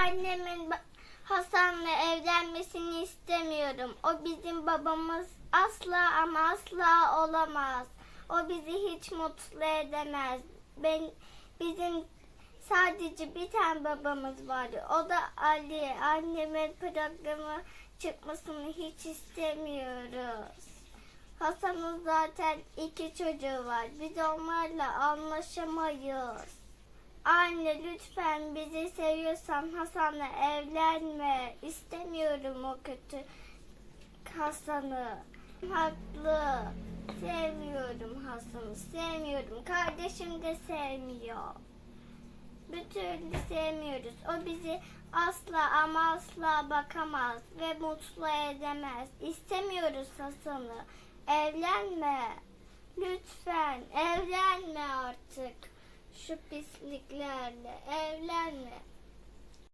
Annemin Hasan'la evlenmesini istemiyorum. O bizim babamız asla ama asla olamaz. O bizi hiç mutlu edemez. Ben bizim sadece bir tane babamız vardı. O da Ali. Annemin programı çıkmasını hiç istemiyoruz. Hasan'ın zaten iki çocuğu var. Biz onlarla anlaşamayız. Anne lütfen bizi seviyorsan Hasan'la evlenme. İstemiyorum o kötü Hasan'ı. Haklı. Sevmiyorum Hasan'ı. Sevmiyorum. Kardeşim de sevmiyor. Bir türlü sevmiyoruz. O bizi asla ama asla bakamaz ve mutlu edemez. İstemiyoruz Hasan'ı. Evlenme. Lütfen evlenme artık. Şu pisliklerle evlenme.